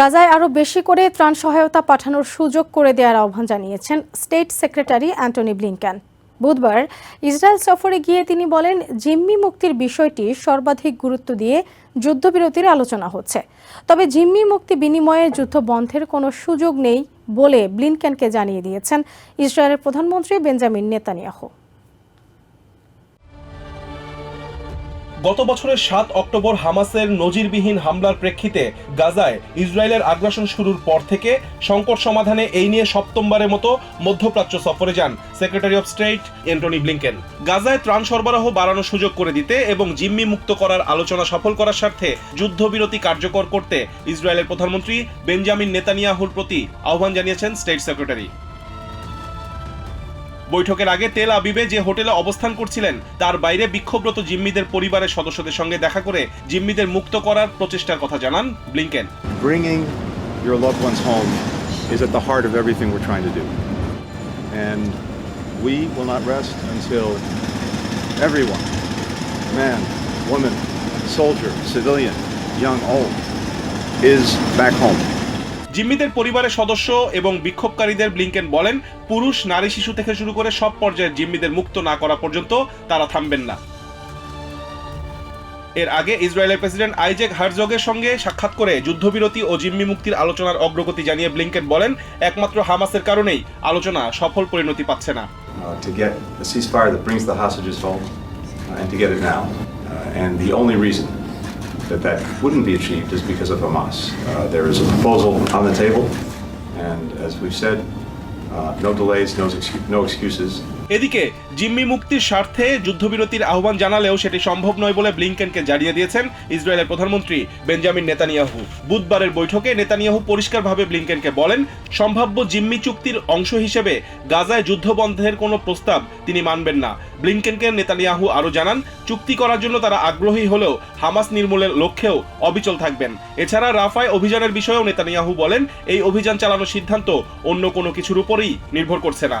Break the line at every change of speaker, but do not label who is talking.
গাজায় আরও বেশি করে ত্রাণ সহায়তা পাঠানোর সুযোগ করে দেওয়ার আহ্বান জানিয়েছেন স্টেট সেক্রেটারি অ্যান্টনি ব্লিংকেন বুধবার ইসরায়েল সফরে গিয়ে তিনি বলেন, জিম্মি মুক্তির বিষয়টি সর্বাধিক গুরুত্ব দিয়ে যুদ্ধবিরতির আলোচনা হচ্ছে। তবে জিম্মি মুক্তি বিনিময়ে যুদ্ধ বন্ধের কোনো সুযোগ নেই বলে ব্লিনকেনকে জানিয়ে দিয়েছেন ইসরায়েলের প্রধানমন্ত্রী বেঞ্জামিন নেতানিয়াহু।
গত বছরের সাত অক্টোবর হামাসের নজিরবিহীন হামলার প্রেক্ষিতে গাজায় ইসরায়েলের আগ্রাসন শুরুর পর থেকে সংকট সমাধানে এই নিয়ে সপ্তমবারের মতো মধ্যপ্রাচ্য সফরে যান secretary of state Antony Blinken. গাজায় ত্রাণ সরবরাহ বাড়ানোর সুযোগ করে দিতে এবং জিম্মি মুক্ত করার আলোচনা সফল করার স্বার্থে যুদ্ধবিরতি কার্যকর করতে ইসরায়েলের প্রধানমন্ত্রী বেঞ্জামিন নেতানিয়াহুর প্রতি আহ্বান জানিয়েছেন স্টেট সেক্রেটারি। বৈঠকের আগে তেল আবিবে যে হোটেলে অবস্থান করছিলেন তার বাইরে বিক্ষোভরত জিম্মিদের পরিবারের সদস্যদের সঙ্গে দেখা করে জিম্মিদের মুক্ত করার প্রচেষ্টার কথা জানান Blinken
bringing your loved ones home is at the heart of everything we're trying to do. And we will not rest until everyone man, woman, soldier, civilian, young, old is back home.
জিম্মিদের পরিবারের সদস্য এবং বিক্ষোভকারীদের Blinken বলেন পুরুষ নারী শিশু থেকে শুরু করে সব পর্যায়ের জিম্মিদের মুক্ত না করা পর্যন্ত তারা থামবেন না এর আগে ইসরায়েলের প্রেসিডেন্ট আইজেক হারজগের সঙ্গে সাক্ষাৎ করে যুদ্ধবিরতি ও জিম্মি মুক্তির আলোচনার অগ্রগতি জানিয়ে ব্লিংকেন বলেন একমাত্র হামাসের কারণেই আলোচনা সফল পরিণতি পাচ্ছে না
uh, uh. Uh, and the only reason that that wouldn't be achieved is because of Hamas. Uh, there is a proposal on the table, and as we've said, uh, no delays, no, no excuses.
এদিকে, জিম্মি মুক্তির স্বার্থে যুদ্ধবিরতির আহ্বান জানালেও সেটি সম্ভব নয় বলে ব্লিংকেনকে জানিয়ে দিয়েছেন ইসরায়েলের প্রধানমন্ত্রী বেঞ্জামিন নেতানিয়াহু। বুধবারের বৈঠকে নেতানিয়াহু পরিষ্কারভাবে ব্লিংকেনকে বলেন, সম্ভাব্য জিম্মি চুক্তির অংশ হিসেবে গাজায় যুদ্ধ বন্ধের কোনো প্রস্তাব তিনি মানবেন না। ব্লিংকেনকে নেতানিয়াহু আরও জানান, চুক্তি করার জন্য তারা আগ্রহী হলেও হামাস নির্মূলের লক্ষ্যেও অবিচল থাকবেন। এছাড়া রাফায় অভিযানের বিষয়েও নেতানিয়াহু বলেন, এই অভিযান চালানোর সিদ্ধান্ত অন্য কোনো কিছুর উপরই নির্ভর করছে না।